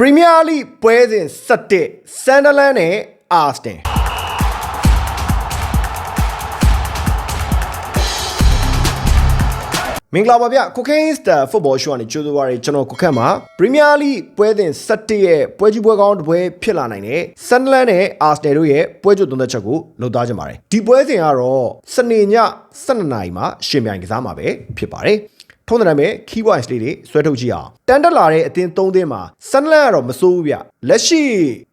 ပရီးမီးယားလိပွဲစဉ်7ဆန်ဒလန်နဲ့အာစတင်မင်္ဂလာပါဗျကိုကိန်းစတာဖုတ်ဘောရှုကနေကြိုးစားပါရကျွန်တော်ကိုခန့်မှာပရီးမီးယားလိပွဲစဉ်7ရဲ့ပွဲကြီးပွဲကောင်းတစ်ပွဲဖြစ်လာနိုင်တယ်ဆန်ဒလန်နဲ့အာစနယ်တို့ရဲ့ပွဲကြိုသုံးသက်ချက်ကိုလှုပ်သားကြပါတယ်ဒီပွဲစဉ်ကတော့စနေည12နာရီမှာရှင်ပြိုင်ကစားမှာပဲဖြစ်ပါတယ် ထုံးတဲ့နာမည် key points လေးတွေဆွဲထုတ်ကြည့်အောင်တန်တက်လာတဲ့အသင်း၃သင်းမှာဆန်လန်ကတော့မစိုးဘူးဗျလက်ရှိ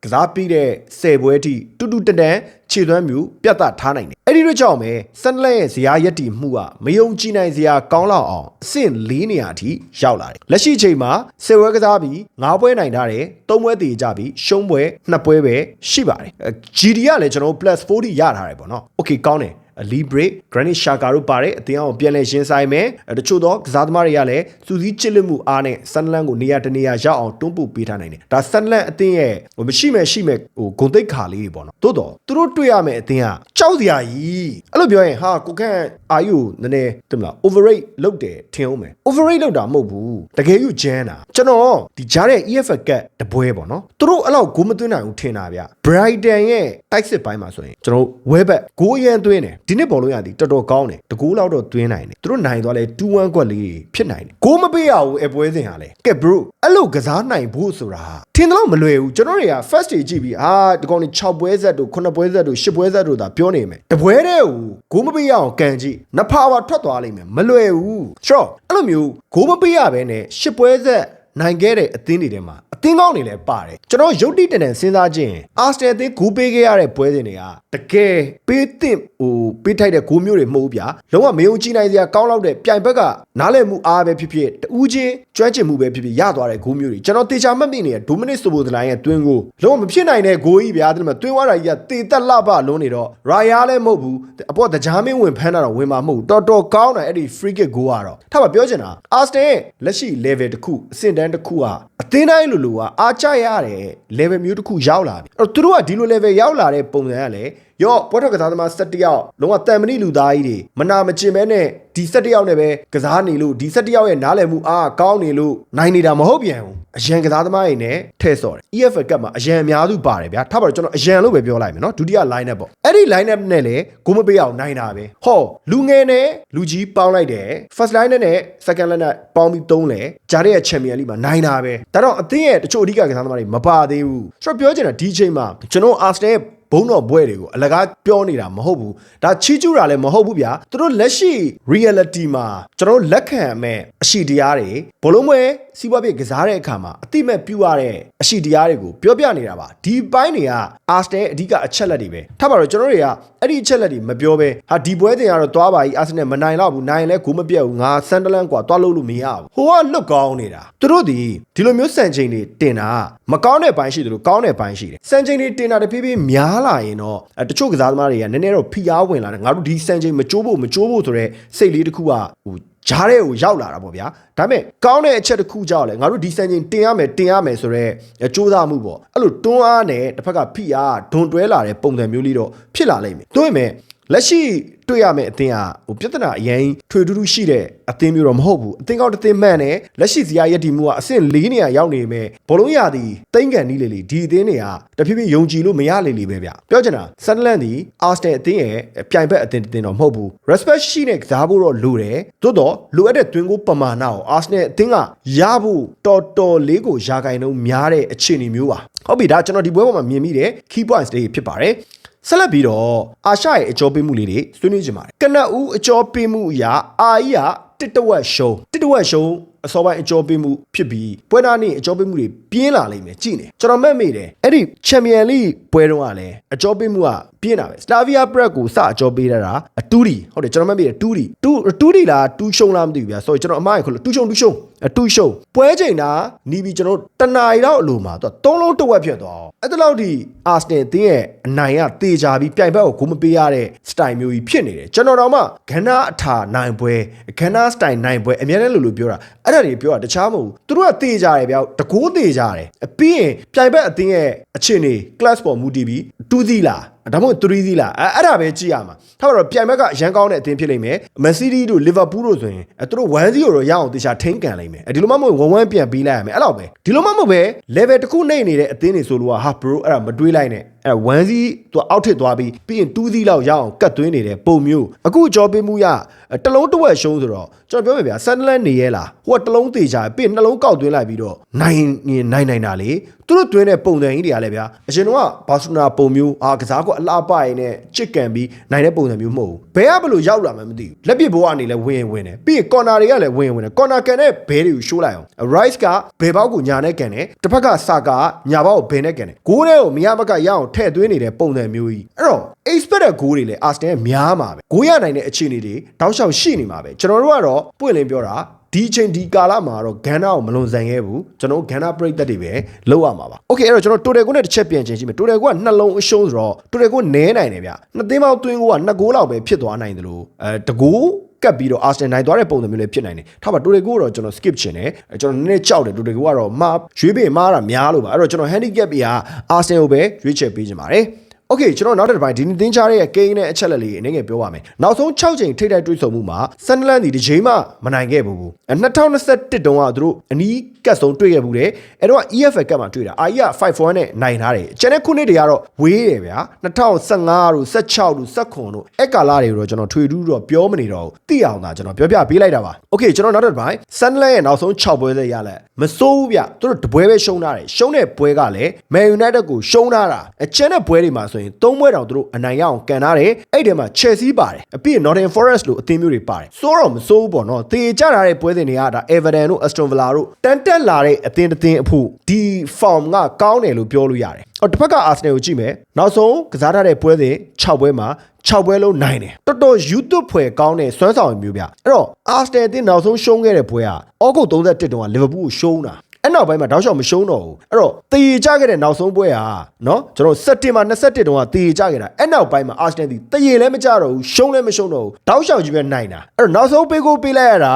ကစားပြီးတဲ့10ပွဲအထိတူတူတန်တန်ခြေသွမ်းမျိုးပြတ်သားထားနိုင်တယ်အဲ့ဒီတို့ကြောင့်ပဲဆန်လန်ရဲ့ဇရာရက်တီမှုကမယုံကြည်နိုင်စရာကောင်းလောက်အောင်အဆင့်၄နေရာအထိရောက်လာတယ်လက်ရှိချိန်မှာ10ပွဲကစားပြီး9ပွဲနိုင်ထားတယ်3ပွဲတည်ကြပြီးရှုံးပွဲ2ပွဲပဲရှိပါတယ်အဲ GD ကလည်းကျွန်တော်တို့ plus 40 ရထားတယ်ပေါ့နော် okay ကောင်းတယ် Libre Granit Xhaka တို့ပါတယ်အတင်းအောင်ပြန်လဲရှင်းဆိုင်မယ်တချို့သောကစားသမားတွေကလည်းစူးစီးချစ်လက်မှုအားနဲ့ဆန်လန်ကိုနေရာတနေရာရောက်အောင်တွန်းပို့ပေးထားနိုင်တယ်ဒါဆန်လန်အတင်းရဲ့ဟိုမရှိမဲ့ရှိမဲ့ဟိုဂုံတိတ်ခါလေးတွေပေါ့နော်တိုးတော့သူတို့တွေ့ရမယ့်အတင်းကကြောက်စရာကြီးအဲ့လိုပြောရင်ဟာကိုခန့်အာယူနည်းနည်းတင်မလား overrate လုပ်တယ်ထင်အောင်မယ် overrate လုပ်တာမဟုတ်ဘူးတကယ်ယူဂျန်တာကျွန်တော်ဒီကြားတဲ့ EFL ကတ်တပွဲပေါ့နော်သူတို့အဲ့လောက်ဂိုးမသွင်းနိုင်ဘူးထင်တာဗျ Brighton ရဲ့တိုက်စစ်ပိုင်းမှာဆိုရင်ကျွန်တော်ဝဲဘက်ဂိုးရန်သွင်းတယ်ဒီနှစ်ဘောလုံးရသည်တော်တော်ကောင်းတယ်တကူလောက်တော့သွင်းနိုင်တယ်သူတို့နိုင်သွားလဲ2-1ကွက်လေးဖြစ်နိုင်တယ်ဂိုးမပေးရဘူးအပွဲစဉ်ဟာလဲကဲ bro အဲ့လိုကစားနိုင်ဖို့ဆိုတာထင်တော့မလွယ်ဘူးကျွန်တော်တွေက first day ကြည့်ပြီးအာဒီကောင်นี่6ပွဲဆက်တို့9ပွဲဆက်တို့10ပွဲဆက်တို့သာပြောနေမယ်တပွဲတည်းကိုဂိုးမပေးရအောင်ကန်ကြည့်နဖာပါထွက်သွားလိမ့်မယ်မလွယ်ဘူးဆိုတော့အဲ့လိုမျိုးဂိုးမပေးရဘဲနဲ့10ပွဲဆက် နိုင်ခဲ့တဲ့အသင်းတွေထဲမှာအသင်းကောင်းတွေလည်းပါတယ်ကျွန်တော်ရုပ်တိတန်တန်စဉ်းစားခြင်းအာစတယ်အသင်းဂိုးပေးခဲ့ရတဲ့ပွဲစဉ်တွေကတကယ်ပေးတဲ့ဟိုပေးထိုက်တဲ့ဂိုးမျိုးတွေမဟုတ်ဘူးဗျာလုံးဝမယုံကြည်နိုင်စရာကောင်းလောက်တဲ့ပြိုင်ဘက်က နားလည်မှုအားပဲဖြစ်ဖြစ်တူးချင်းကျွမ်းကျင်မှုပဲဖြစ်ဖြစ်ရသွားတဲ့ဂိုးမျိုးတွေကျွန်တော်တေချာမှတ်မိနေတဲ့ဒိုမနစ်ဆိုဘိုဒလိုင်းရဲ့တွင်းကိုလုံးဝမဖြစ်နိုင်တဲ့ဂိုးကြီးဗျာဒီမှာတွင်းသွားတာကြီးကတေတက်လှပလုံးနေတော့ရာယာလည်းမဟုတ်ဘူးအပေါ်တကြားမင်းဝင်ဖမ်းတာတော့ဝင်မှာမဟုတ်ဘူးတော်တော်ကောင်းတယ်အဲ့ဒီ free kick ဂိုးကတော့ထားပါပြောချင်တာအာစတယ်လက်ရှိ level တစ်ခုအဆင့်တန်းတစ်ခုကအသင်းတိုင်းလိုလိုကအားကြရတဲ့ level မျိုးတစ်ခုရောက်လာပြီအဲ့တော့သူတို့ကဒီလို level ရောက်လာတဲ့ပုံစံကလည်းရော့ပွဲထွက်ကစားသမား17ယောက်လုံးဝတန်မဏိလူသားကြီးတွေမနာမကျင်မဲနဲ့ ဒီ17ယောက်နဲ့ပဲကစားနေလို့ဒီ17ယောက်ရဲ့နားလည်မှုအားကောင်းနေလို့နိုင်နေတာမဟုတ်ပြန်ဘူးအရန်ကစားသမားတွေနဲ့ထဲ့ဆော်တယ် EFL ကပ်မှာအရန်အများစုပါတယ်ဗျာထားပါတော့ကျွန်တော်အရန်လို့ပဲပြောလိုက်မယ်နော်ဒုတိယ line up ပေါ့အဲ့ဒီ line up နဲ့လည်းဂိုးမပေးအောင်နိုင်တာပဲဟောလူငယ်နဲ့လူကြီးပေါင်းလိုက်တယ် first line နဲ့ second line နဲ့ပေါင်းပြီးသုံးလဲဂျာတဲ့ရဲ့ champion league မှာနိုင်တာပဲဒါတော့အသင်းရဲ့တချို့အဓိကကစားသမားတွေမပါသေးဘူးဆိုတော့ပြောချင်တာဒီချိန်မှာကျွန်တော် Arsenal ရဲ့ ဘုံတော်ဘွဲတွေကိုအလကားပြောနေတာမဟုတ်ဘူးဒါချီးကျူးတာလည်းမဟုတ်ဘူးဗျာသူတို့လက်ရှိ reality မှာကျွန်တော်လက်ခံမဲ့အရှိတရားတွေဘလုံးပွဲ စီးပွားဖြစ်ကစားတဲ့အခါမှာအတိမဲ့ပြူရတဲ့အရှိတရားတွေကိုပြောပြနေတာပါဒီပိုင်းတွေက Arsenal အဓိကအချက်လက်တွေပဲထားပါတော့ကျွန်တော်တွေကအဲ့ဒီအချက်လက်တွေမပြောဘဲဟာဒီပွဲတင်ကတော့သွားပါကြီး Arsenal မနိုင်တော့ဘူးနိုင်လဲဂိုးမပြတ်ဘူးငါဆန်ဒလန်ကွာသွားလို့လို့မရဘူးဟိုကလွတ်ကောင်းနေတာသူတို့ဒီဒီလိုမျိုးစံချိန်တွေတင်တာမကောင်းတဲ့ပိုင်းရှိတယ်လို့ကောင်းတဲ့ပိုင်းရှိတယ်စံချိန်တွေတင်တာတဖြည်းဖြည်းများလာရင်တော့အဲတချို့ကစားသမားတွေကနည်းနည်းတော့ဖိအားဝင်လာတယ်ငါတို့ဒီစံချိန်မကြိုးဖို့မကြိုးဖို့ဆိုတော့စိတ်လေးတစ်ခုကဟို ဂျားတဲ့ကိုရောက်လာတာပေါ့ဗျာဒါပေမဲ့ကောင်းတဲ့အချက်တစ်ခုကြောက်လဲငါတို့ဒီစံချိန်တင်ရမယ်တင်ရမယ်ဆိုတော့စ조사မှုပေါ့အဲ့လိုတွန်းအားနဲ့တစ်ဖက်ကဖိအားဒွန်တွဲလာတဲ့ပုံစံမျိုးလေးတော့ဖြစ်လာလိမ့်မယ်တို့ပေမဲ့ လက်ရှိတွေ့ရမယ့်အသင်းဟာဟိုပြဿနာအရင်ထွေထူးထူးရှိတဲ့အသင်းမျိုးတော့မဟုတ်ဘူးအသင်းကောင်းတစ်သင်းမှန်တယ်လက်ရှိဇီယာရက်တီမှုကအဆင့်၄နေရာရောက်နေမဲ့ဘောလုံးရသည်တိမ့်ကန်နီးလေလေဒီအသင်းတွေကတဖြည်းဖြည်းယုံကြည်လို့မရလေလေပဲဗျပြောချင်တာဆန်ဒလန်ဒီအာစနယ်အသင်းရဲ့ပြိုင်ဘက်အသင်းတစ်သင်းတော့မဟုတ်ဘူး respect ရှိတဲ့ကစားဖို့တော့လိုတယ်သို့တော့လိုအပ်တဲ့တွင်းကိုပမာဏကိုအာစနယ်အသင်းကရဖို့တော်တော်လေးကိုယာကိုင်နှုန်းများတဲ့အခြေအနေမျိုးပါဟုတ်ပြီဒါကျွန်တော်ဒီပွဲပေါ်မှာမြင်မိတဲ့ key points တွေဖြစ်ပါတယ် ဆက်လက်ပြီးတော့အာရှရဲ့အကျော်ပေးမှုလေးတွေဆွေးနွေးကြပါမယ်။ကနဦးအကျော်ပေးမှုအရာအာကြီးကတစ်တဝက်ရှုံးတစ်တဝက်ရှုံး အစောပိုင်းအကျော်ပေးမှုဖြစ်ပြီးပွဲနာနေအကျော်ပေးမှုတွေပြင်းလာလိမ့်မယ်ကြည့်နေကျွန်တော်မှတ်မိတယ်အဲ့ဒီချန်ပီယံလိပွဲတုန်းကလည်းအကျော်ပေးမှုကပြင်းတာပဲစတာဗီယာပရက်ကိုစအကျော်ပေးရတာအတူဒီဟုတ်တယ်ကျွန်တော်မှတ်မိတယ်တူဒီတူတူဒီလားတူရှုံလားမသိဘူးဗျာ sorry ကျွန်တော်အမားရခေါ်လို့တူရှုံတူရှုံအတူရှုံပွဲချိန်တာနီးပြီးကျွန်တော်တနာရီလောက်အလိုမှာသူကသုံးလုံးတစ်ဝက်ဖြစ်သွားအောင်အဲ့ဒါလောက်ဒီအာစနယ်အသင်းရဲ့အနိုင်ကတေချာပြီးပြိုင်ဘက်ကိုဂိုးမပေးရတဲ့စတိုင်မျိုးကြီးဖြစ်နေတယ်ကျွန်တော်တော့မှကဏ္ဍအထာနိုင်ပွဲကဏ္ဍစတိုင်နိုင်ပွဲအများနဲ့လို့လို့ပြောတာ အဲ့ဒါတွေပြောတာတခြားမဟုတ်ဘူးသူတို့ကတေချာတယ်ဗျာတကိုးတေချာတယ်ပြီးရင်ပြိုင်ဘက်အသင်းရဲ့အခြေအနေ class ပေါ်မူတည်ပြီးတူးသီးလား ဒါမှမဟုတ်3စီးလားအဲအဲ့ဒါပဲကြည့်ရမှာထားပါတော့ပြိုင်ဘက်ကအရန်ကောင်းတဲ့အသင်းဖြစ်လိမ့်မယ်မန်စီးတီးတို့လီဗာပူးတို့ဆိုရင်အဲသူတို့1-0တော့ရအောင်တေချာထိန်းကန်လိမ့်မယ်အဲဒီလိုမှမဟုတ်1-1ပြန်ပြီးလိုက်ရမယ်အဲ့လောက်ပဲဒီလိုမှမဟုတ်ပဲ level တစ်ခုနှိမ့်နေတဲ့အသင်းတွေဆိုလို့ကဟာ bro အဲ့ဒါမတွေးလိုက်နဲ့အဲ့1စီးသူအောက်ထစ်သွားပြီးပြီးရင်2စီးလောက်ရအောင်ကတ်သွင်းနေတဲ့ပုံမျိုးအခုကြောပေးမှုရတလုံးတစ်ဝက်ရှုံးဆိုတော့ကျွန်တော်ပြောမယ်ဗျာဆန်ဒလန်နေရဲလားဟိုကတလုံးသေးချာပြီးနှလုံးကောက်သွင်းလိုက်ပြီးတော့နိုင်ရင်နိုင်နိုင်တာလေသူတို့သွင်းတဲ့ပုံစံကြီးတွေကလည်းဗျာအရင်တော့ဘာစနာပုံမျိုးအာကစားကအလှပရင်နဲ့ချစ်ကန်ပြီးနိုင်တဲ့ပုံစံမျိုးမဟုတ်ဘူးဘယ်ကဘလို့ရောက်လာမှမသိဘူးလက်ပစ်ဘိုးကနေလည်းဝင်ရင်ဝင်တယ်ပြီးရင်ကော်နာတွေကလည်းဝင်ရင်ဝင်တယ်ကော်နာကန်တဲ့ဘဲတွေကိုရှိုးလိုက်အောင် rice ကဘယ်ဘောက်ကိုညာနဲ့ကန်တယ်တစ်ဖက်ကစာကညာဘောက်ကိုဘယ်နဲ့ကန်တယ်ဂိုးတွေကိုမရဘက်ကရအောင်ထည့်သွင်းနေတဲ့ပုံစံမျိုးကြီးအဲ့တော့ expected ဂိုးတွေလည်း Arsenal များမှာပဲဂိုးရနိုင်တဲ့အခြေအနေတွေတောက်လျှောက်ရှိနေမှာပဲကျွန်တော်တို့ကတော့ပွင့်လင်းပြောတာ ဒီအချိန်ဒီကာလမှာတော့ဂန်နာကိုမလွန်ဆန်ခဲ့ဘူးကျွန်တော်ဂန်နာပရိသတ်တွေပဲလောက်ရမှာပါโอเคအဲ့တော့ကျွန်တော်တိုတယ်ကွန်းနဲ့တစ်ချက်ပြန်ချင်ရှိမယ်တိုတယ်ကွန်းကနှလုံးအရှုံးဆိုတော့တိုတယ်ကွန်းနဲနိုင်တယ်ဗျနှစ်သိန်းပေါင်းသွင်းကိုကနှစ်ဂိုးလောက်ပဲဖြစ်သွားနိုင်တယ်လို့အဲတကူကပ်ပြီးတော့ Arsenal နိုင်သွားတဲ့ပုံစံမျိုးလေးဖြစ်နိုင်တယ်။ထားပါတိုရီကိုတော့ကျွန်တော် skip ချင်တယ်။ကျွန်တော်နည်းနည်းကြောက်တယ်တိုရီကိုကတော့မှားရွေးပေးမှားတာများလို့ပါ။အဲ့တော့ကျွန်တော် handicap ပြ Arsenal ကိုပဲရွေးချယ်ပေးချင်ပါတယ်။ Okay ကျွန်တော်နောက်တစ်ပိုင်းဒီနေ့သင်ချားရဲ့ကိန်းနဲ့အချက်လက်လေးအနေငယ်ပြောပါမယ်။နောက်ဆုံး6ချိန်ထိပ်တိုက်တွေ့ဆုံမှုမှာဆန်နလန်ဒီတစ်ချိန်မှမနိုင်ခဲ့ဘူး။အဲ2021တုန်းကသူတို့အနီးကတ်ဆုံးတွေ့ခဲ့ဘူးတယ်။အဲတော့ EFL ကတ်မှာတွေ့တာ။ IE က5-1နဲ့နိုင်ထားတယ်။ကျန်တဲ့ခုနှစ်တွေကတော့ဝေးတယ်ဗျာ။2015တို့16တို့19တို့တို့အဲကာလာတွေကိုတော့ကျွန်တော်ထွေထူးတော့ပြောမနေတော့ဘူး။သိအောင်သာကျွန်တော်ပြောပြပေးလိုက်တာပါ။ Okay ကျွန်တော်နောက်တစ်ပိုင်းဆန်နလန်ရဲ့နောက်ဆုံး6ပွဲသက်ရလက်မစိုးဘူးဗျ။သူတို့တပွဲပဲရှုံးထားတယ်။ရှုံးတဲ့ပွဲကလည်း Man United ကိုရှုံးထားတာ။အကျန်တဲ့ပွဲတွေမှာဆိုရင်၃ပွဲတောင်သူတို့အနိုင်ရအောင်ကန်ထားတယ်။အဲ့ဒီမှာ Chelsea ပါတယ်။အပြည့် Nottingham Forest လို့အသင်းမျိုးတွေပါတယ်။စိုးတော့မစိုးဘူးပေါ့နော်။တေကြထားတဲ့ပွဲစဉ်တွေကဒါ Everton တို့ Aston Villa တို့တန်တက်လာတဲ့အသင်းတစ်သင်းအဖို့ဒီ form ကကောင်းတယ်လို့ပြောလို့ရတယ်။အော်တစ်ဖက်က Arsenal ကိုကြည့်မယ်။နောက်ဆုံးကစားထားတဲ့ပွဲစဉ်6ပွဲမှာ6ပွဲလုံးနိုင်တယ်တော်တော် YouTube ဖွယ်ကောင်းတဲ့စွမ်းဆောင်မျိုးဗျအဲ့တော့ Arsenal အသင်းနောက်ဆုံးရှုံးခဲ့တဲ့ပွဲကအောက်ဂုတ်31တုန်းက Liverpool ကိုရှုံးတာ အဲ့နောက်ပိုင်းမှာတောက်လျှောက်မရှုံးတော့ဘူးအဲ့တော့တေကြခဲ့တဲ့နောက်ဆုံးပွဲဟာနော်ကျွန်တော်စက်တင်ဘာ21တုန်းကတေကြခဲ့တာအဲ့နောက်ပိုင်းမှာအာစနယ်ဒီတေလည်းမကြတော့ဘူးရှုံးလည်းမရှုံးတော့ဘူးတောက်လျှောက်ကြီးပဲနိုင်တာအဲ့တော့နောက်ဆုံးပေးကိုပေးလိုက်ရတာ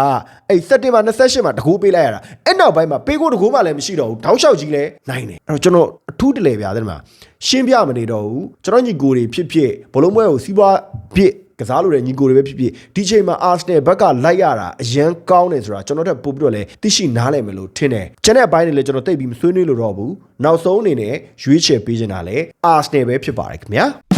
အဲ့စက်တင်ဘာ28မှာတကူပေးလိုက်ရတာအဲ့နောက်ပိုင်းမှာပေးကိုတကူမှလည်းမရှိတော့ဘူးတောက်လျှောက်ကြီးလည်းနိုင်တယ်အဲ့တော့ကျွန်တော်အထူးတလေပြားတယ်မှာရှင်းပြမနေတော့ဘူးကျွန်တော်ညီကိုတွေဖြစ်ဖြစ်ဘလုံးပွဲကိုစီးပွားဖြစ် ကစားလို့တဲ့ညီကိုတွေပဲဖြစ်ဖြစ်ဒီချိန်မှာ Arsenal ဘက်ကလိုက်ရတာအရန်ကောင်းတယ်ဆိုတာကျွန်တော်တို့ပို့ပြီးတော့လဲသိရှိနားလည်မယ်လို့ထင်တယ်။ကျန်တဲ့အပိုင်းတွေလည်းကျွန်တော်သိပြီးမဆွေးနွေးလို့တော့ဘူး။နောက်ဆုံးအနေနဲ့ရွေးချယ်ပေးချင်တာလဲ Arsenal ပဲဖြစ်ပါတယ်ခင်ဗျာ။